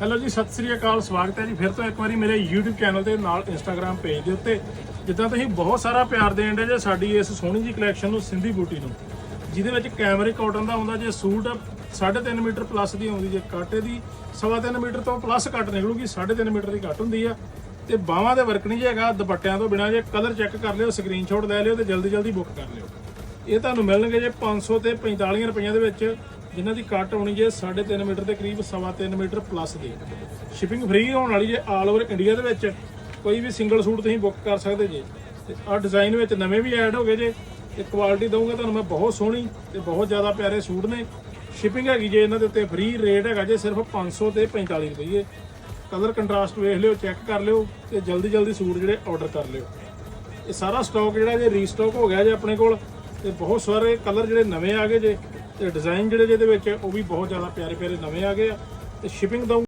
Hello ਜੀ, ਸਤਿ ਸ੍ਰੀ ਅਕਾਲ, ਸਵਾਗਤ ਹੈ ਜੀ। ਫਿਰ ਤੋਂ ਇੱਕ ਵਾਰੀ ਮੇਰੇ YouTube ਚੈਨਲ ਤੇ ਨਾਲ Instagram ਪੇਜ ਦੇ ਉੱਤੇ ਜਿੱਦਾਂ ਤੁਸੀਂ ਬਹੁਤ ਸਾਰਾ ਪਿਆਰ ਦੇਣ ਦੇ ਜੇ ਸਾਡੀ ਇਸ ਸੋਹਣੀ ਜੀ ਕਲੈਕਸ਼ਨ ਨੂੰ, ਸਿੰਧੀ ਬੂਟੀ ਨੂੰ, ਜਿਹਦੇ ਵਿੱਚ ਕੈਮਰੇ ਕਾਟਨ ਦਾ ਆਉਂਦਾ ਜੇ, ਸੂਟ 3.5 ਮੀਟਰ ਪਲੱਸ ਦੀ ਆਉਂਦੀ ਜੇ, ਕਾਟੇ ਦੀ 3.5 ਮੀਟਰ ਤੋਂ ਪਲੱਸ ਕੱਟ ਨਿਕਲੂਗੀ 3.5 ਮੀਟਰ ਦੀ ਕੱਟ ਹੁੰਦੀ ਆ। ਤੇ ਬਾਹਾਂ ਦੇ ਵਰਕ ਨਹੀਂ ਜੇ ਹੈਗਾ, ਦੁਪੱਟਿਆਂ ਤੋਂ ਬਿਨਾ ਜੇ ਕਲਰ ਚੈੱਕ ਕਰ ਲਿਓ ਸਕਰੀਨਸ਼ਾਟ ਲੈ ਲਿਓ ਤੇ ਜਲਦੀ ਜਲਦੀ ਬੁੱਕ ਕਰ ਲਿਓ। ਇਹ ਤੁਹਾਨੂੰ ਮਿਲਣਗੇ ਜੇ 500 ਤੇ 45 ਰੁਪਈਆਂ ਦੇ ਵਿੱਚ ਜਿਨ੍ਹਾਂ ਦੀ ਕੱਟ ਹੋਣੀ ਜੇ 3.5 ਮੀਟਰ ਦੇ ਕਰੀਬ 3.5 ਮੀਟਰ ਪਲੱਸ ਦੀ। ਸ਼ਿਪਿੰਗ ਫ੍ਰੀ ਹੋਣ ਵਾਲੀ ਜੇ ਆਲ ਓਵਰ ਇੰਡੀਆ ਦੇ ਵਿੱਚ ਕੋਈ ਵੀ ਸਿੰਗਲ ਸੂਟ ਤੁਸੀਂ ਬੁੱਕ ਕਰ ਸਕਦੇ ਜੇ। ਤੇ ਆਹ ਡਿਜ਼ਾਈਨ ਵਿੱਚ ਨਵੇਂ ਵੀ ਐਡ ਹੋ ਗਏ ਜੇ। ਤੇ ਕੁਆਲਿਟੀ ਦਊਂਗਾ ਤੁਹਾਨੂੰ ਮੈਂ ਬਹੁਤ ਸੋਹਣੀ ਤੇ ਬਹੁਤ ਜ਼ਿਆਦਾ ਪਿਆਰੇ ਸੂਟ ਨੇ। ਸ਼ਿਪਿੰਗ ਹੈਗੀ ਜੇ ਇਹਨਾਂ ਦੇ ਉੱਤੇ ਫ੍ਰੀ ਰੇਟ ਹੈਗਾ ਜੇ ਸਿਰਫ 500 ਤੇ 45 ਰੁਪਏ ਕਲਰ ਕੰਟਰਾਸਟ ਵੇਖ ਲਿਓ ਚੈੱਕ ਕਰ ਲਿਓ ਤੇ ਜਲਦੀ ਜਲਦੀ ਸੂਟ ਜਿਹੜੇ ਆਰਡਰ ਕਰ ਲਿਓ। ਇਹ ਸਾਰਾ ਸਟਾਕ ਜਿਹੜਾ ਜੇ ਰੀਸਟਾਕ ਹੋ ਗਿਆ ਜੇ ਆਪਣੇ ਕੋਲ, ਤੇ ਬਹੁਤ ਸਾਰੇ ਕਲਰ ਜਿਹੜੇ ਨਵੇਂ ਆ ਗਏ ਜੇ। ਤੇ ਡਿਜ਼ਾਈਨ ਜਿਹੜੇ ਜਿਹਦੇ ਵਿੱਚ ਉਹ ਵੀ ਬਹੁਤ ਜ਼ਿਆਦਾ ਪਿਆਰੇ ਪਿਆਰੇ ਨਵੇਂ ਆ ਗਏ ਆ ਤੇ ਸ਼ਿਪਿੰਗ ਦਊਂ